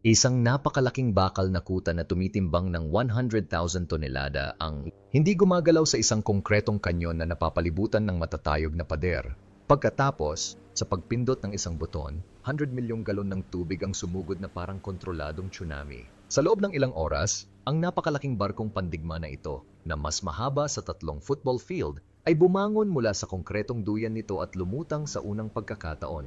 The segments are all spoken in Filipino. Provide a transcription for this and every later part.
Isang napakalaking bakal na kuta na tumitimbang ng 100,000 tonelada ang hindi gumagalaw sa isang konkretong kanyon na napapalibutan ng matatayog na pader. Pagkatapos, sa pagpindot ng isang buton, 100 milyong galon ng tubig ang sumugod na parang kontroladong tsunami. Sa loob ng ilang oras, ang napakalaking barkong pandigma na ito, na mas mahaba sa tatlong football field, ay bumangon mula sa konkretong duyan nito at lumutang sa unang pagkakataon.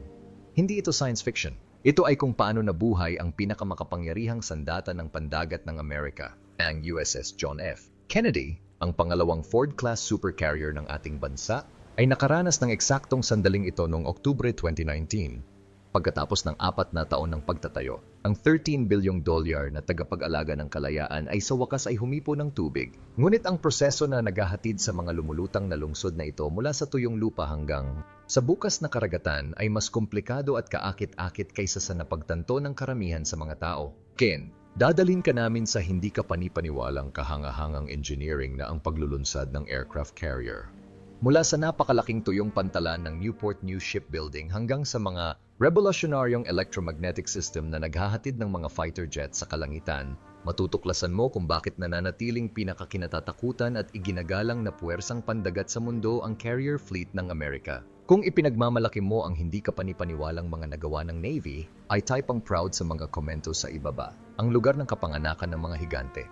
Hindi ito science fiction. Ito ay kung paano nabuhay ang pinakamakapangyarihang sandata ng pandagat ng Amerika, ang USS John F. Kennedy, ang pangalawang Ford-class supercarrier ng ating bansa, ay nakaranas ng eksaktong sandaling ito noong Oktubre 2019. Pagkatapos ng apat na taon ng pagtatayo, ang 13 bilyong dolyar na tagapag-alaga ng kalayaan ay sa wakas ay humipo ng tubig. Ngunit ang proseso na naghahatid sa mga lumulutang na lungsod na ito mula sa tuyong lupa hanggang sa bukas na karagatan ay mas komplikado at kaakit-akit kaysa sa napagtanto ng karamihan sa mga tao. Ken, dadalhin ka namin sa hindi ka panipaniwalang kahangahangang engineering na ang paglulunsad ng aircraft carrier. Mula sa napakalaking tuyong pantalan ng Newport News Shipbuilding hanggang sa mga revolusyonaryong electromagnetic system na naghahatid ng mga fighter jets sa kalangitan, matutuklasan mo kung bakit nananatiling pinakakinatatakutan at iginagalang na puwersang pandagat sa mundo ang carrier fleet ng Amerika. Kung ipinagmamalaki mo ang hindi kapanipaniwalang mga nagawa ng Navy, ay type ang proud sa mga komento sa ibaba, ang lugar ng kapanganakan ng mga higante.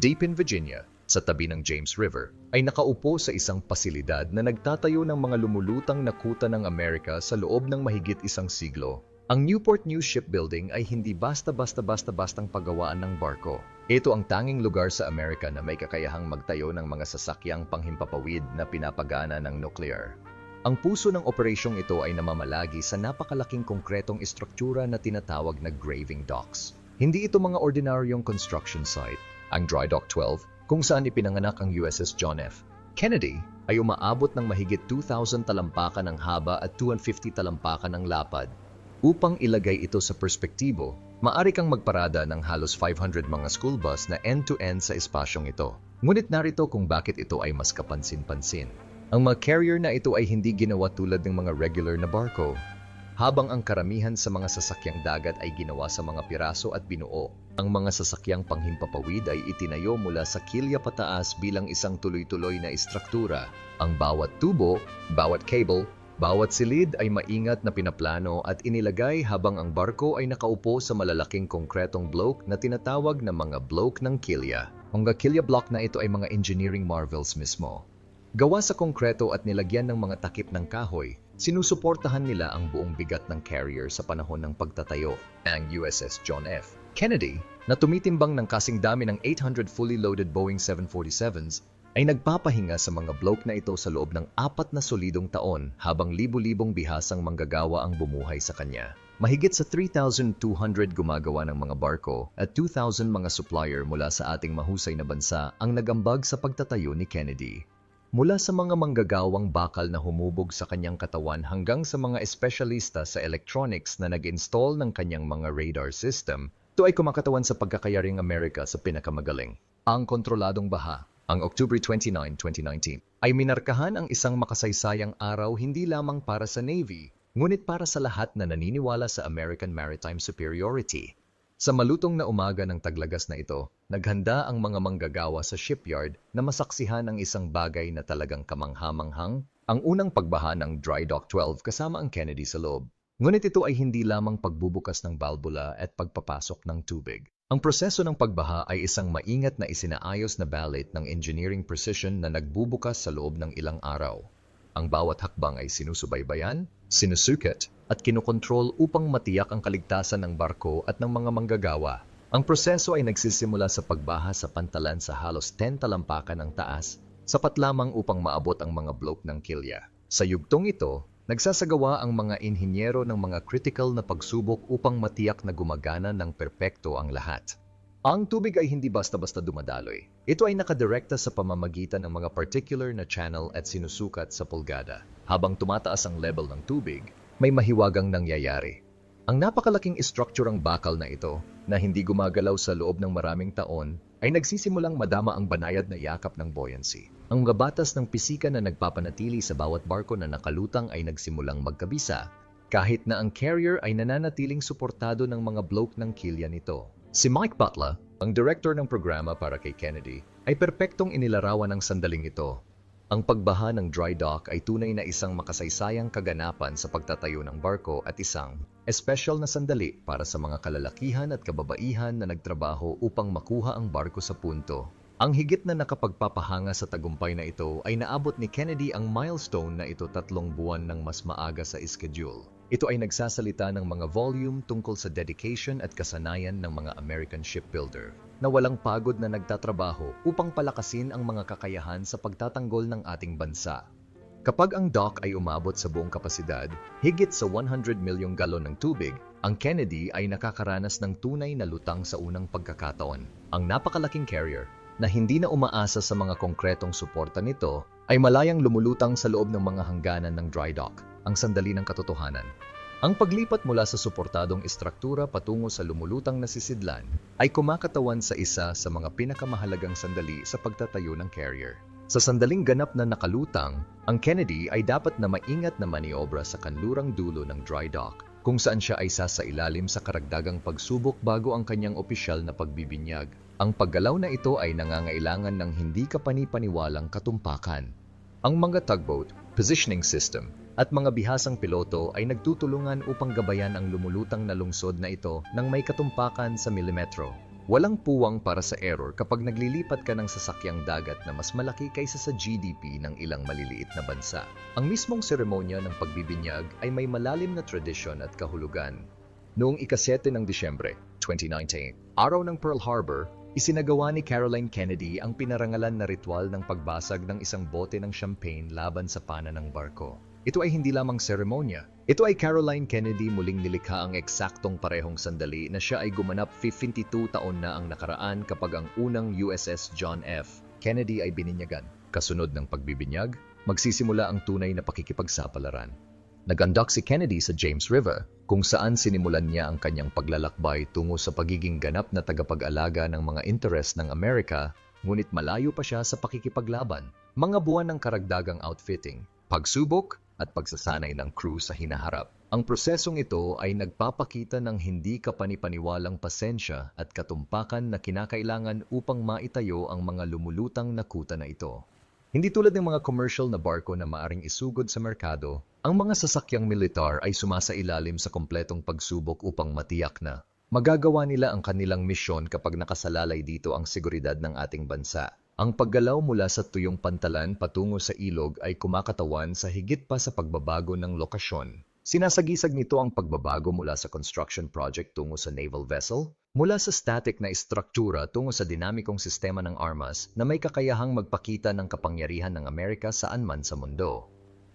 Deep in Virginia, sa tabi ng James River, ay nakaupo sa isang pasilidad na nagtatayo ng mga lumulutang na kuta ng Amerika sa loob ng mahigit isang siglo. Ang Newport News Shipbuilding ay hindi basta-basta-basta-bastang paggawaan ng barko. Ito ang tanging lugar sa Amerika na may kakayahang magtayo ng mga sasakyang panghimpapawid na pinapagana ng nuclear. Ang puso ng operasyong ito ay namamalagi sa napakalaking konkretong istruktura na tinatawag na graving docks. Hindi ito mga ordinaryong construction site. Ang Dry Dock 12 kung saan ipinanganak ang USS John F. Kennedy ay umaabot ng mahigit 2,000 talampakan ng haba at 250 talampakan ng lapad. Upang ilagay ito sa perspektibo, maari kang magparada ng halos 500 mga school bus na end-to-end sa espasyong ito. Ngunit narito kung bakit ito ay mas kapansin-pansin. Ang mga carrier na ito ay hindi ginawa tulad ng mga regular na barko. Habang ang karamihan sa mga sasakyang dagat ay ginawa sa mga piraso at binuo, ang mga sasakyang panghimpapawid ay itinayo mula sa kilya pataas bilang isang tuloy-tuloy na istruktura. Ang bawat tubo, bawat cable, bawat silid ay maingat na pinaplano at inilagay habang ang barko ay nakaupo sa malalaking konkretong bloke na tinatawag na mga bloke ng kilya. Ang kilya block na ito ay mga engineering marvels mismo. Gawa sa konkreto at nilagyan ng mga takip ng kahoy, sinusuportahan nila ang buong bigat ng carrier sa panahon ng pagtatayo ng USS John F. Kennedy, na tumitimbang ng kasing dami ng 800 fully loaded Boeing 747s, ay nagpapahinga sa mga bloke na ito sa loob ng apat na solidong taon habang libu-libong bihasang manggagawa ang bumuhay sa kanya. Mahigit sa 3,200 gumagawa ng mga barko at 2,000 mga supplier mula sa ating mahusay na bansa ang nagambag sa pagtatayo ni Kennedy. Mula sa mga manggagawang bakal na humubog sa kanyang katawan hanggang sa mga espesyalista sa electronics na nag-install ng kanyang mga radar system, ito ay kumakatawan sa pagkakayaring Amerika sa pinakamagaling. Ang kontroladong baha, ang October 29, 2019, ay minarkahan ang isang makasaysayang araw hindi lamang para sa Navy, ngunit para sa lahat na naniniwala sa American Maritime Superiority. Sa malutong na umaga ng taglagas na ito, naghanda ang mga manggagawa sa shipyard na masaksihan ang isang bagay na talagang kamanghamanghang, ang unang pagbaha ng Dry Dock 12 kasama ang Kennedy sa loob. Ngunit ito ay hindi lamang pagbubukas ng balbula at pagpapasok ng tubig. Ang proseso ng pagbaha ay isang maingat na isinaayos na ballet ng engineering precision na nagbubukas sa loob ng ilang araw. Ang bawat hakbang ay sinusubaybayan, sinusukat, at kinokontrol upang matiyak ang kaligtasan ng barko at ng mga manggagawa. Ang proseso ay nagsisimula sa pagbaha sa pantalan sa halos 10 talampakan ng taas, sapat lamang upang maabot ang mga bloke ng kilya. Sa yugtong ito, nagsasagawa ang mga inhinyero ng mga critical na pagsubok upang matiyak na gumagana ng perpekto ang lahat. Ang tubig ay hindi basta-basta dumadaloy. Ito ay nakadirekta sa pamamagitan ng mga particular na channel at sinusukat sa pulgada. Habang tumataas ang level ng tubig, may mahiwagang nangyayari. Ang napakalaking istrukturang bakal na ito, na hindi gumagalaw sa loob ng maraming taon, ay nagsisimulang madama ang banayad na yakap ng buoyancy. Ang mga batas ng pisika na nagpapanatili sa bawat barko na nakalutang ay nagsimulang magkabisa, kahit na ang carrier ay nananatiling suportado ng mga bloke ng kilya nito. Si Mike Butler, ang director ng programa para kay Kennedy, ay perpektong inilarawan ng sandaling ito. Ang pagbaha ng dry dock ay tunay na isang makasaysayang kaganapan sa pagtatayo ng barko at isang espesyal na sandali para sa mga kalalakihan at kababaihan na nagtrabaho upang makuha ang barko sa punto. Ang higit na nakapagpapahanga sa tagumpay na ito ay naabot ni Kennedy ang milestone na ito tatlong buwan ng mas maaga sa schedule. Ito ay nagsasalita ng mga volume tungkol sa dedication at kasanayan ng mga American shipbuilder na walang pagod na nagtatrabaho upang palakasin ang mga kakayahan sa pagtatanggol ng ating bansa. Kapag ang dock ay umabot sa buong kapasidad, higit sa 100 milyong galon ng tubig, ang Kennedy ay nakakaranas ng tunay na lutang sa unang pagkakataon. Ang napakalaking carrier na hindi na umaasa sa mga konkretong suporta nito ay malayang lumulutang sa loob ng mga hangganan ng dry dock, ang sandali ng katotohanan. Ang paglipat mula sa suportadong istruktura patungo sa lumulutang na sisidlan ay kumakatawan sa isa sa mga pinakamahalagang sandali sa pagtatayo ng carrier. Sa sandaling ganap na nakalutang, ang Kennedy ay dapat na maingat na maniobra sa kanlurang dulo ng dry dock kung saan siya ay sasailalim sa karagdagang pagsubok bago ang kanyang opisyal na pagbibinyag. Ang paggalaw na ito ay nangangailangan ng hindi kapani-paniwalang katumpakan. Ang mga tugboat, positioning system, at mga bihasang piloto ay nagtutulungan upang gabayan ang lumulutang na lungsod na ito ng may katumpakan sa milimetro. Walang puwang para sa error kapag naglilipat ka ng sasakyang dagat na mas malaki kaysa sa GDP ng ilang maliliit na bansa. Ang mismong seremonya ng pagbibinyag ay may malalim na tradisyon at kahulugan. Noong ikasyete ng Disyembre, 2019, araw ng Pearl Harbor, isinagawa ni Caroline Kennedy ang pinarangalan na ritual ng pagbasag ng isang bote ng champagne laban sa pana ng barko. Ito ay hindi lamang seremonya. Ito ay Caroline Kennedy muling nilikha ang eksaktong parehong sandali na siya ay gumanap 52 taon na ang nakaraan kapag ang unang USS John F. Kennedy ay bininyagan. Kasunod ng pagbibinyag, magsisimula ang tunay na pakikipagsapalaran. Nagandak si Kennedy sa James River kung saan sinimulan niya ang kanyang paglalakbay tungo sa pagiging ganap na tagapag-alaga ng mga interes ng Amerika ngunit malayo pa siya sa pakikipaglaban. Mga buwan ng karagdagang outfitting, pagsubok at pagsasanay ng crew sa hinaharap. Ang prosesong ito ay nagpapakita ng hindi kapanipaniwalang pasensya at katumpakan na kinakailangan upang maitayo ang mga lumulutang na kuta na ito. Hindi tulad ng mga commercial na barko na maaring isugod sa merkado, ang mga sasakyang militar ay sumasailalim sa kompletong pagsubok upang matiyak na magagawa nila ang kanilang misyon kapag nakasalalay dito ang seguridad ng ating bansa. Ang paggalaw mula sa tuyong pantalan patungo sa ilog ay kumakatawan sa higit pa sa pagbabago ng lokasyon. Sinasagisag nito ang pagbabago mula sa construction project tungo sa naval vessel, mula sa static na istruktura tungo sa dinamikong sistema ng armas na may kakayahang magpakita ng kapangyarihan ng Amerika saan man sa mundo.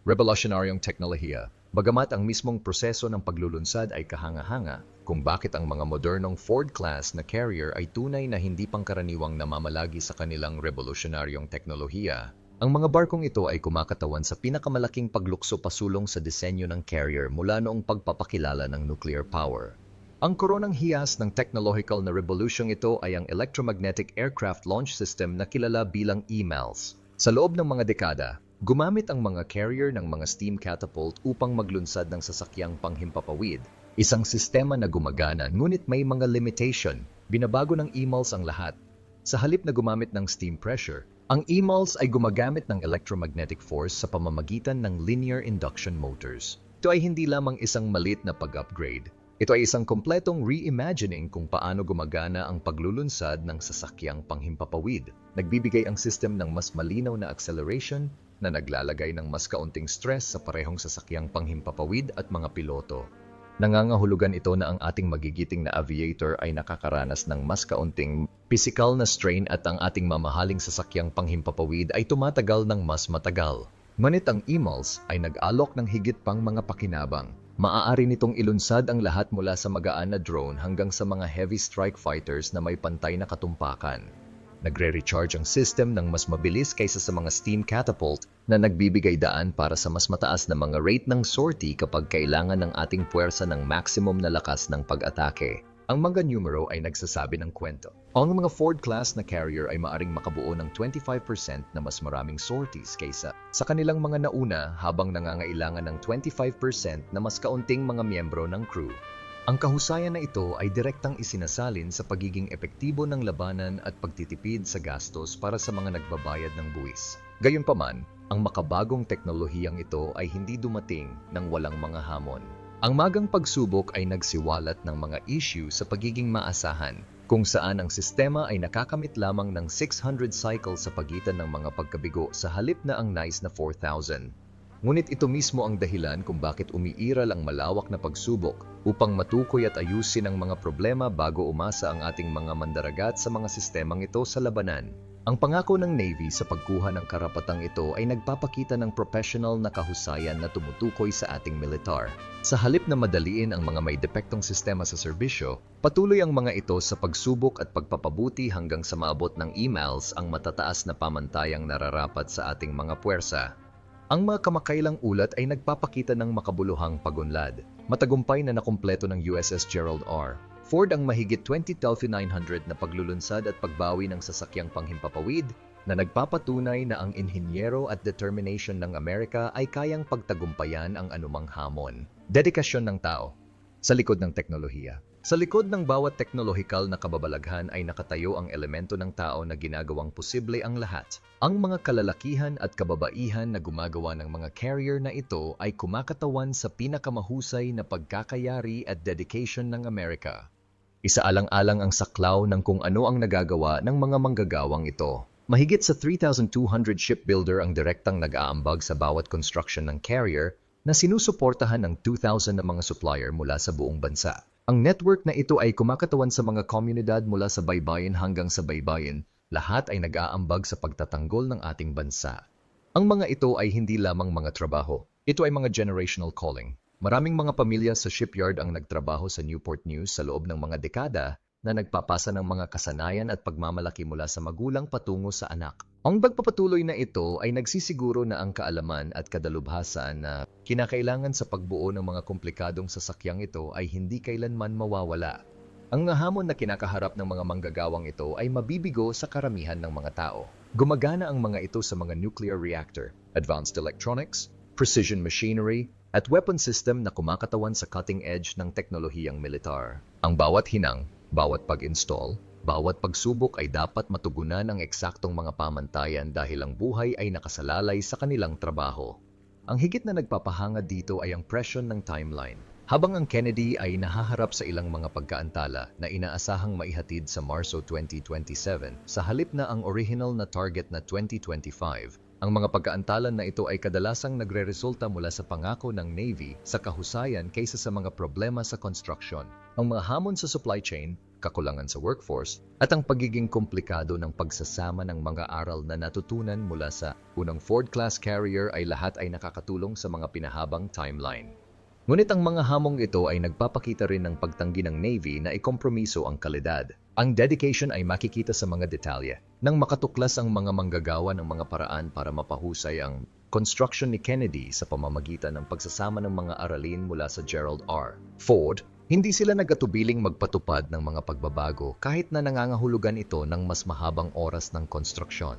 Revolutionaryong teknolohiya, bagamat ang mismong proseso ng paglulunsad ay kahanga-hanga, kung bakit ang mga modernong Ford-class na carrier ay tunay na hindi pangkaraniwang namamalagi sa kanilang revolutionaryong teknolohiya. Ang mga barkong ito ay kumakatawan sa pinakamalaking paglukso pasulong sa disenyo ng carrier mula noong pagpapakilala ng nuclear power. Ang koronang hiyas ng technological na revolusyong ito ay ang Electromagnetic Aircraft Launch System na kilala bilang EMALS. Sa loob ng mga dekada, gumamit ang mga carrier ng mga steam catapult upang maglunsad ng sasakyang panghimpapawid. Isang sistema na gumagana ngunit may mga limitation. Binabago ng EMALS ang lahat. Sa halip na gumamit ng steam pressure, ang EMALS ay gumagamit ng electromagnetic force sa pamamagitan ng linear induction motors. Ito ay hindi lamang isang malit na pag-upgrade. Ito ay isang kompletong reimagining kung paano gumagana ang paglulunsad ng sasakyang panghimpapawid. Nagbibigay ang system ng mas malinaw na acceleration na naglalagay ng mas kaunting stress sa parehong sasakyang panghimpapawid at mga piloto. Nangangahulugan ito na ang ating magigiting na aviator ay nakakaranas ng mas kaunting physical na strain at ang ating mamahaling sasakyang panghimpapawid ay tumatagal ng mas matagal. Ngunit ang EMALS ay nag-alok ng higit pang mga pakinabang. Maaari nitong ilunsad ang lahat mula sa magaan na drone hanggang sa mga heavy strike fighters na may pantay na katumpakan. Nagre-recharge ang system ng mas mabilis kaysa sa mga steam catapult na nagbibigay daan para sa mas mataas na mga rate ng sortie kapag kailangan ng ating puwersa ng maximum na lakas ng pag-atake. Ang mga numero ay nagsasabi ng kwento. Ang mga Ford class na carrier ay maaring makabuo ng 25% na mas maraming sorties kaysa sa kanilang mga nauna habang nangangailangan ng 25% na mas kaunting mga miyembro ng crew. Ang kahusayan na ito ay direktang isinasalin sa pagiging epektibo ng labanan at pagtitipid sa gastos para sa mga nagbabayad ng buwis. Gayunpaman, ang makabagong teknolohiyang ito ay hindi dumating ng walang mga hamon. Ang magang pagsubok ay nagsiwalat ng mga issue sa pagiging maasahan, kung saan ang sistema ay nakakamit lamang ng 600 cycles sa pagitan ng mga pagkabigo sa halip na ang NICE na 4,000. Ngunit ito mismo ang dahilan kung bakit umiiral ang malawak na pagsubok upang matukoy at ayusin ang mga problema bago umasa ang ating mga mandaragat sa mga sistemang ito sa labanan. Ang pangako ng Navy sa pagkuha ng karapatang ito ay nagpapakita ng professional na kahusayan na tumutukoy sa ating militar. Sa halip na madaliin ang mga may depektong sistema sa serbisyo, patuloy ang mga ito sa pagsubok at pagpapabuti hanggang sa maabot ng emails ang matataas na pamantayang nararapat sa ating mga puwersa. Ang mga kamakailang ulat ay nagpapakita ng makabuluhang pagunlad. Matagumpay na nakumpleto ng USS Gerald R. Ford ang mahigit 20,900 na paglulunsad at pagbawi ng sasakyang panghimpapawid na nagpapatunay na ang inhinyero at determination ng Amerika ay kayang pagtagumpayan ang anumang hamon. Dedikasyon ng tao sa likod ng teknolohiya. Sa likod ng bawat teknolohikal na kababalaghan ay nakatayo ang elemento ng tao na ginagawang posible ang lahat. Ang mga kalalakihan at kababaihan na gumagawa ng mga carrier na ito ay kumakatawan sa pinakamahusay na pagkakayari at dedication ng Amerika. Isaalang-alang ang saklaw ng kung ano ang nagagawa ng mga manggagawang ito. Mahigit sa 3,200 shipbuilder ang direktang nag-aambag sa bawat construction ng carrier na sinusuportahan ng 2,000 na mga supplier mula sa buong bansa. Ang network na ito ay kumakatawan sa mga komunidad mula sa baybayin hanggang sa baybayin. Lahat ay nag-aambag sa pagtatanggol ng ating bansa. Ang mga ito ay hindi lamang mga trabaho. Ito ay mga generational calling. Maraming mga pamilya sa shipyard ang nagtrabaho sa Newport News sa loob ng mga dekada na nagpapasa ng mga kasanayan at pagmamalaki mula sa magulang patungo sa anak. Ang pagpapatuloy na ito ay nagsisiguro na ang kaalaman at kadalubhasa na kinakailangan sa pagbuo ng mga komplikadong sasakyang ito ay hindi kailanman mawawala. Ang hamon na kinakaharap ng mga manggagawang ito ay mabibigo sa karamihan ng mga tao. Gumagana ang mga ito sa mga nuclear reactor, advanced electronics, precision machinery, at weapon system na kumakatawan sa cutting edge ng teknolohiyang militar. Ang bawat hinang, bawat pag-install, bawat pagsubok ay dapat matugunan ang eksaktong mga pamantayan dahil ang buhay ay nakasalalay sa kanilang trabaho. Ang higit na nagpapahanga dito ay ang presyon ng timeline. Habang ang Kennedy ay nahaharap sa ilang mga pagkaantala na inaasahang maihatid sa Marso 2027 sa halip na ang original na target na 2025, ang mga pagkaantalan na ito ay kadalasang nagre-resulta mula sa pangako ng Navy sa kahusayan kaysa sa mga problema sa construction. Ang mga hamon sa supply chain, kakulangan sa workforce, at ang pagiging komplikado ng pagsasama ng mga aral na natutunan mula sa unang Ford-class carrier ay lahat ay nakakatulong sa mga pinahabang timeline. Ngunit ang mga hamong ito ay nagpapakita rin ng pagtanggi ng Navy na ikompromiso ang kalidad. Ang dedication ay makikita sa mga detalye. Nang makatuklas ang mga manggagawa ng mga paraan para mapahusay ang construction ni Kennedy sa pamamagitan ng pagsasama ng mga aralin mula sa Gerald R. Ford, hindi sila nagatubiling magpatupad ng mga pagbabago kahit na nangangahulugan ito ng mas mahabang oras ng konstruksyon.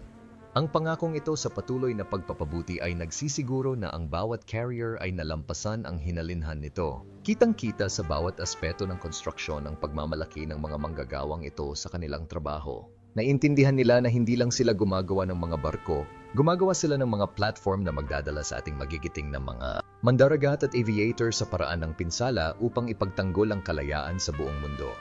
Ang pangakong ito sa patuloy na pagpapabuti ay nagsisiguro na ang bawat carrier ay nalampasan ang hinalinhan nito. Kitang-kita sa bawat aspeto ng konstruksyon ang pagmamalaki ng mga manggagawang ito sa kanilang trabaho. Naintindihan nila na hindi lang sila gumagawa ng mga barko, gumagawa sila ng mga platform na magdadala sa ating magigiting na mga mandaragat at aviator sa paraan ng pinsala upang ipagtanggol ang kalayaan sa buong mundo.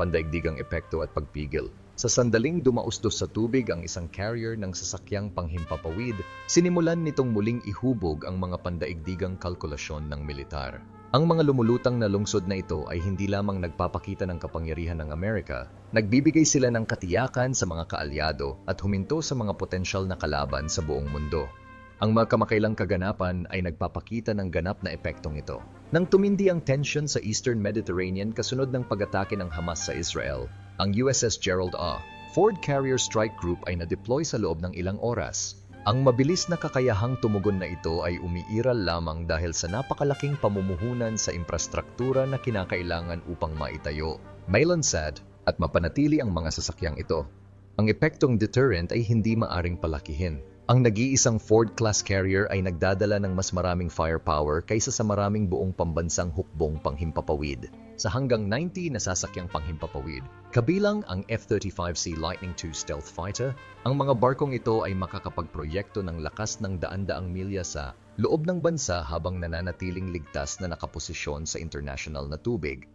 Pandaigdigang epekto at pagpigil. Sa sandaling dumaustos sa tubig ang isang carrier ng sasakyang panghimpapawid, sinimulan nitong muling ihubog ang mga pandaigdigang kalkulasyon ng militar. Ang mga lumulutang na lungsod na ito ay hindi lamang nagpapakita ng kapangyarihan ng Amerika, nagbibigay sila ng katiyakan sa mga kaalyado at huminto sa mga potensyal na kalaban sa buong mundo. Ang mga kamakailang kaganapan ay nagpapakita ng ganap na epektong ito. Nang tumindi ang tension sa Eastern Mediterranean kasunod ng pag-atake ng Hamas sa Israel, ang USS Gerald A. Ford Carrier Strike Group ay na-deploy sa loob ng ilang oras. Ang mabilis na kakayahang tumugon na ito ay umiiral lamang dahil sa napakalaking pamumuhunan sa infrastruktura na kinakailangan upang maitayo, mailansad at mapanatili ang mga sasakyang ito. Ang epektong deterrent ay hindi maaring palakihin. Ang nag-iisang Ford-class carrier ay nagdadala ng mas maraming firepower kaysa sa maraming buong pambansang hukbong panghimpapawid sa hanggang 90 na sasakyang panghimpapawid. Kabilang ang F-35C Lightning II stealth fighter, ang mga barkong ito ay makakapagproyekto ng lakas ng daan-daang milya sa loob ng bansa habang nananatiling ligtas na nakaposisyon sa international na tubig.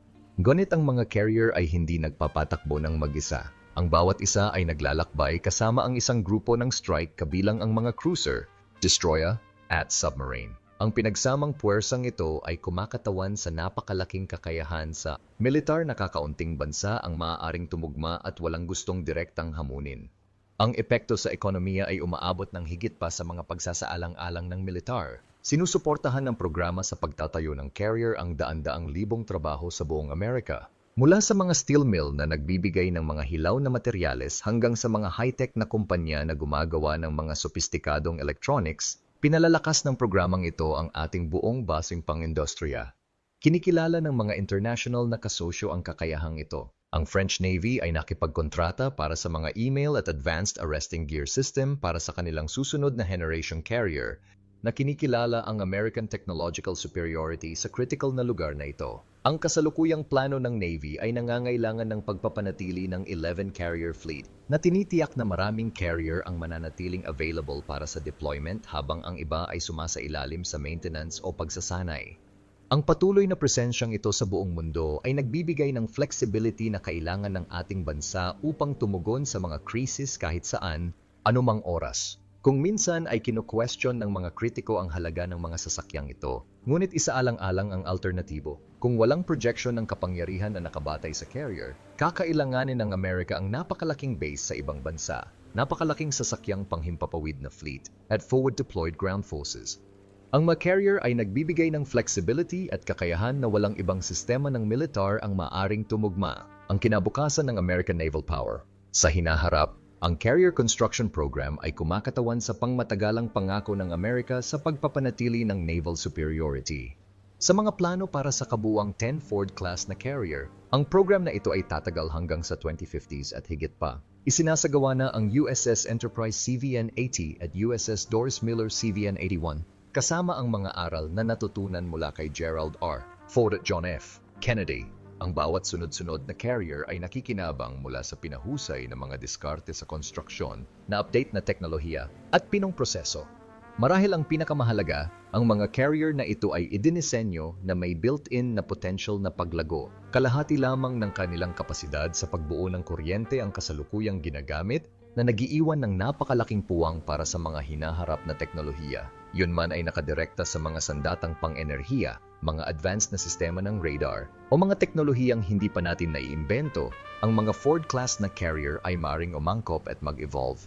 Ngunit ang mga carrier ay hindi nagpapatakbo ng mag-isa. Ang bawat isa ay naglalakbay kasama ang isang grupo ng strike kabilang ang mga cruiser, destroyer, at submarine. Ang pinagsamang puwersang ito ay kumakatawan sa napakalaking kakayahan sa militar na kakaunting bansa ang maaaring tumugma at walang gustong direktang hamunin. Ang epekto sa ekonomiya ay umaabot ng higit pa sa mga pagsasaalang-alang ng militar. Sinusuportahan ng programa sa pagtatayo ng carrier ang daan-daang libong trabaho sa buong Amerika. Mula sa mga steel mill na nagbibigay ng mga hilaw na materyales hanggang sa mga high-tech na kumpanya na gumagawa ng mga sopistikadong electronics, pinalalakas ng programang ito ang ating buong basing pang-industriya. Kinikilala ng mga international na kasosyo ang kakayahang ito. Ang French Navy ay nakipagkontrata para sa mga email at advanced arresting gear system para sa kanilang susunod na generation carrier na kinikilala ang American technological superiority sa critical na lugar na ito. Ang kasalukuyang plano ng Navy ay nangangailangan ng pagpapanatili ng 11 carrier fleet na tinitiyak na maraming carrier ang mananatiling available para sa deployment habang ang iba ay sumasailalim sa maintenance o pagsasanay. Ang patuloy na presensyang ito sa buong mundo ay nagbibigay ng flexibility na kailangan ng ating bansa upang tumugon sa mga krisis kahit saan, anumang oras. Kung minsan ay kino-question ng mga kritiko ang halaga ng mga sasakyang ito, ngunit isaalang-alang ang alternatibo. Kung walang projection ng kapangyarihan na nakabatay sa carrier, kakailanganin ng Amerika ang napakalaking base sa ibang bansa, napakalaking sasakyang panghimpapawid na fleet, at forward-deployed ground forces. Ang mga carrier ay nagbibigay ng flexibility at kakayahan na walang ibang sistema ng militar ang maaring tumugma, ang kinabukasan ng American naval power. Sa hinaharap, ang Carrier Construction Program ay kumakatawan sa pangmatagalang pangako ng Amerika sa pagpapanatili ng naval superiority. Sa mga plano para sa kabuang 10 Ford-class na carrier, ang program na ito ay tatagal hanggang sa 2050s at higit pa. Isinasagawa na ang USS Enterprise CVN-80 at USS Doris Miller CVN-81 kasama ang mga aral na natutunan mula kay Gerald R. Ford at John F. Kennedy ang bawat sunod-sunod na carrier ay nakikinabang mula sa pinahusay na mga diskarte sa konstruksyon, na update na teknolohiya, at pinong proseso. Marahil ang pinakamahalaga, ang mga carrier na ito ay idinisenyo na may built-in na potential na paglago. Kalahati lamang ng kanilang kapasidad sa pagbuo ng kuryente ang kasalukuyang ginagamit na nagiiwan ng napakalaking puwang para sa mga hinaharap na teknolohiya. Yun man ay nakadirekta sa mga sandatang pang-enerhiya, mga advanced na sistema ng radar, o mga teknolohiyang hindi pa natin naiimbento, ang mga Ford-class na carrier ay maring umangkop at mag-evolve.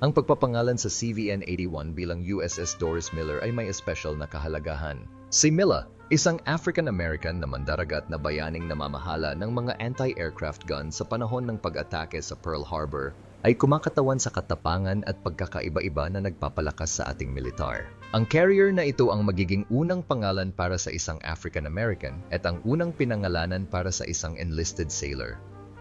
Ang pagpapangalan sa CVN-81 bilang USS Doris Miller ay may espesyal na kahalagahan. Si Miller, isang African-American na mandaragat na bayaning namamahala ng mga anti-aircraft guns sa panahon ng pag-atake sa Pearl Harbor, ay kumakatawan sa katapangan at pagkakaiba-iba na nagpapalakas sa ating militar. Ang carrier na ito ang magiging unang pangalan para sa isang African-American at ang unang pinangalanan para sa isang enlisted sailor.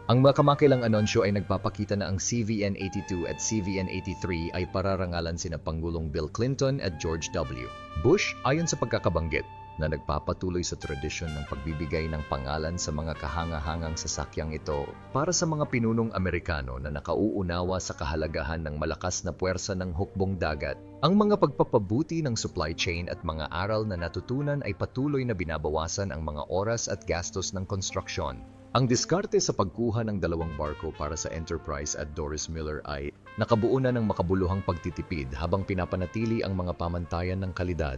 Ang makamakilang anunsyo ay nagpapakita na ang CVN-82 at CVN-83 ay pararangalan sina Pangulong Bill Clinton at George W. Bush ayon sa pagkakabanggit na nagpapatuloy sa tradisyon ng pagbibigay ng pangalan sa mga kahangahangang sasakyang ito para sa mga pinunong Amerikano na nakauunawa sa kahalagahan ng malakas na puwersa ng hukbong dagat. Ang mga pagpapabuti ng supply chain at mga aral na natutunan ay patuloy na binabawasan ang mga oras at gastos ng konstruksyon. Ang diskarte sa pagkuha ng dalawang barko para sa Enterprise at Doris Miller ay nakabuo na ng makabuluhang pagtitipid habang pinapanatili ang mga pamantayan ng kalidad.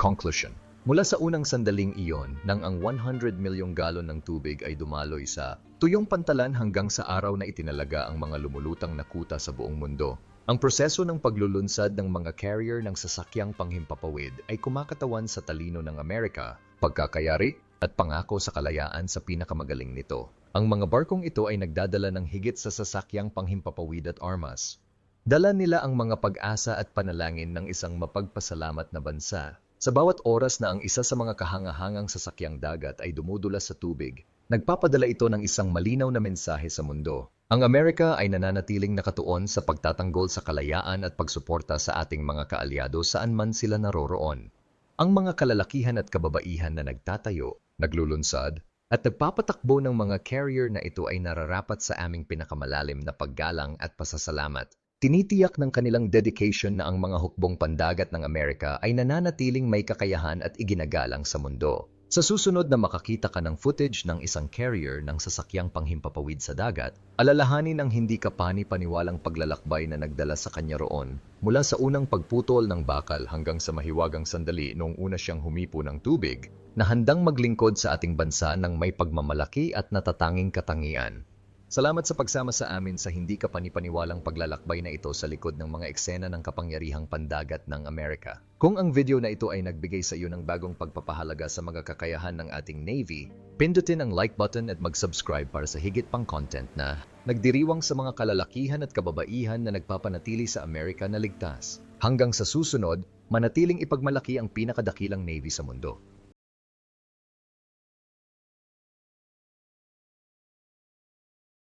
Conclusion Mula sa unang sandaling iyon, nang ang 100 milyong galon ng tubig ay dumaloy sa tuyong pantalan hanggang sa araw na itinalaga ang mga lumulutang na kuta sa buong mundo. Ang proseso ng paglulunsad ng mga carrier ng sasakyang panghimpapawid ay kumakatawan sa talino ng Amerika, pagkakayari at pangako sa kalayaan sa pinakamagaling nito. Ang mga barkong ito ay nagdadala ng higit sa sasakyang panghimpapawid at armas. Dala nila ang mga pag-asa at panalangin ng isang mapagpasalamat na bansa. Sa bawat oras na ang isa sa mga kahangahangang sasakyang dagat ay dumudulas sa tubig, nagpapadala ito ng isang malinaw na mensahe sa mundo. Ang Amerika ay nananatiling nakatuon sa pagtatanggol sa kalayaan at pagsuporta sa ating mga kaalyado saan man sila naroroon. Ang mga kalalakihan at kababaihan na nagtatayo, naglulunsad, at nagpapatakbo ng mga carrier na ito ay nararapat sa aming pinakamalalim na paggalang at pasasalamat. Tinitiyak ng kanilang dedication na ang mga hukbong pandagat ng Amerika ay nananatiling may kakayahan at iginagalang sa mundo. Sa susunod na makakita ka ng footage ng isang carrier ng sasakyang panghimpapawid sa dagat, alalahanin ang hindi ka pani-paniwalang paglalakbay na nagdala sa kanya roon mula sa unang pagputol ng bakal hanggang sa mahiwagang sandali noong una siyang humipo ng tubig na handang maglingkod sa ating bansa ng may pagmamalaki at natatanging katangian. Salamat sa pagsama sa amin sa hindi ka panipaniwalang paglalakbay na ito sa likod ng mga eksena ng kapangyarihang pandagat ng Amerika. Kung ang video na ito ay nagbigay sa iyo ng bagong pagpapahalaga sa mga kakayahan ng ating Navy, pindutin ang like button at mag-subscribe para sa higit pang content na nagdiriwang sa mga kalalakihan at kababaihan na nagpapanatili sa Amerika na ligtas. Hanggang sa susunod, manatiling ipagmalaki ang pinakadakilang Navy sa mundo.